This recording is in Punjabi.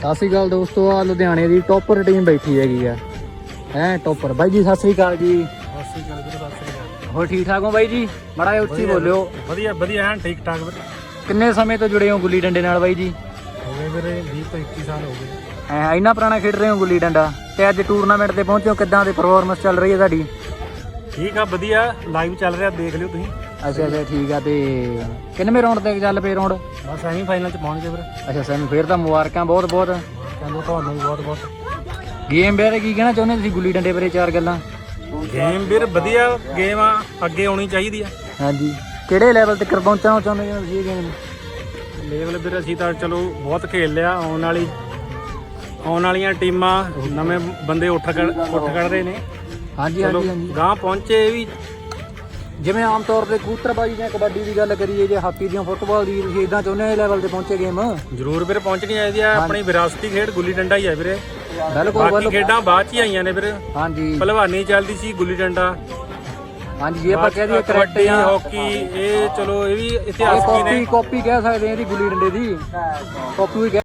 ਸਤਿ ਸ਼੍ਰੀ ਅਕਾਲ ਦੋਸਤੋ ਆ ਲੁਧਿਆਣੇ ਦੀ ਟੌਪਰ ਟੀਮ ਬੈਠੀ ਹੈਗੀ ਆ। ਹੈ ਟੌਪਰ ਬਾਈ ਜੀ ਸਤਿ ਸ਼੍ਰੀ ਅਕਾਲ ਜੀ। ਵੀਰੇ ਸਤਿ ਸ੍ਰੀ ਅਕਾਲ। ਹੋਰ ਠੀਕ ਠਾਕ ਹੋ ਬਾਈ ਜੀ? ਮੜਾ ਜਿਹਾ ਉੱਚੀ ਬੋਲਿਓ। ਵਧੀਆ ਵਧੀਆ ਐਨ ਠੀਕ ਠਾਕ ਵੀਰੇ। ਕਿੰਨੇ ਸਮੇਂ ਤੋਂ ਜੁੜੇ ਹੋ ਗੁੱਲੀ ਡੰਡੇ ਨਾਲ ਬਾਈ ਜੀ? ਹੋ ਗਏ ਵੀਰੇ 20 ਤੋਂ 21 ਸਾਲ ਹੋ ਗਏ। ਐ ਇੰਨਾ ਪੁਰਾਣਾ ਖੇਡ ਰਹੇ ਹੋ ਗੁੱਲੀ ਡੰਡਾ? ਤੇ ਅੱਜ ਟੂਰਨਾਮੈਂਟ ਤੇ ਪਹੁੰਚੇ ਹੋ ਕਿੱਦਾਂ ਦੀ ਪਰਫਾਰਮੈਂਸ ਚੱਲ ਰਹੀ ਹੈ ਤੁਹਾਡੀ? ਠੀਕ ਆ ਵਧੀਆ। ਲਾਈਵ ਚੱਲ ਰਿਹਾ ਦੇਖ ਲਿਓ ਤੁਸੀਂ। ਅੱਛਾ ਅੱਛਾ ਠੀਕ ਆ ਤੇ ਕਿੰਨਵੇਂ ਰਾਉਂਡ ਤੇ ਚੱਲ ਪਏ ਰਾਉਂਡ ਬਸ ਐਂ ਫਾਈਨਲ ਚ ਪਹੁੰਚ ਗਏ ਵੀਰੇ। ਅੱਛਾ ਸਾਨੂੰ ਫੇਰ ਤਾਂ ਮੁਬਾਰਕਾਂ ਬਹੁਤ ਬਹੁਤ। ਕਹਿੰਦੇ ਤੁਹਾਨੂੰ ਵੀ ਬਹੁਤ ਬਹੁਤ। ਗੇਮ ਬਾਰੇ ਕੀ ਕਹਿਣਾ ਚਾਹੁੰਦੇ ਤੁਸੀਂ ਗੁੱਲੀ ਡੰਡੇ ਬਾਰੇ ਚਾਰ ਗੱਲਾਂ? ਗੇਮ ਵੀਰ ਵਧੀਆ ਗੇਮ ਆ ਅੱਗੇ ਆਉਣੀ ਚਾਹੀਦੀ ਆ। ਹਾਂਜੀ। ਕਿਹੜੇ ਲੈਵਲ ਤੇ ਕਰ ਪਹੁੰਚਣਾ ਚਾਹੁੰਦੇ ਹੋ ਤੁਸੀਂ ਗੇਮ ਲੈਵਲ ਵੀਰ ਅਸੀਂ ਤਾਂ ਚਲੋ ਬਹੁਤ ਖੇਲ ਲਿਆ ਆਉਣ ਵਾਲੀ ਆਉਣ ਵਾਲੀਆਂ ਟੀਮਾਂ ਨਵੇਂ ਬੰਦੇ ਉੱਠ ਖੜ ਉੱਠ ਖੜ ਰਹੇ ਨੇ। ਹਾਂਜੀ ਹਾਂਜੀ ਹਾਂਜੀ। ਗਾਂ ਪਹੁੰਚੇ ਵੀ ਜਿਵੇਂ ਆਮ ਤੌਰ ਤੇ ਕਬੂਤਰਬਾਜੀ ਜਾਂ ਕਬੱਡੀ ਦੀ ਗੱਲ ਕਰੀਏ ਜੇ ਹਾਕੀ ਦੀਆਂ ਫੁੱਟਬਾਲ ਦੀ ਤੁਸੀਂ ਇਦਾਂ ਚਾਹੁੰਦੇ ਹੋ ਲੈਵਲ ਤੇ ਪਹੁੰਚੇ ਗੇਮ ਜ਼ਰੂਰ ਵੀਰੇ ਪਹੁੰਚਣੀ ਚਾਹੀਦੀ ਆ ਆਪਣੀ ਵਿਰਾਸਤੀ ਖੇਡ ਗੁੱਲੀ ਡੰਡਾ ਹੀ ਆ ਵੀਰੇ। ਬਿਲਕੁਲ ਬਾਕੀ ਬਿਲਕੁਲ। ਖੇਡਾਂ ਬਾਅਦ ਚ ਹੀ ਆਈਆਂ ਨੇ ਵੀਰੇ। ਹਾਂਜੀ। ਭਲਵਾਨੀ ਚੱਲਦੀ ਸੀ ਗੁੱਲੀ ਡੰਡਾ। ਹਾਂਜੀ ਜੇ ਆਪਾਂ ਕਹਿ ਦਈਏ ਕਰੈਕਟ ਕਬੱਡੀ ਜਾਂ ਹਾਕੀ ਇਹ ਚਲੋ ਇਹ ਵੀ ਇਹ ਇਤਿਹਾਸਕੀ ਕਾਪੀ ਨੇ ਕਾਪੀ ਕਹਿ ਸਕਦੇ ਹਾਂ ਇਹਦੀ ਗੁੱਲੀ ਡੰਡੇ ਦੀ। ਕਾਪੀ ਵੀ ਕਹਿ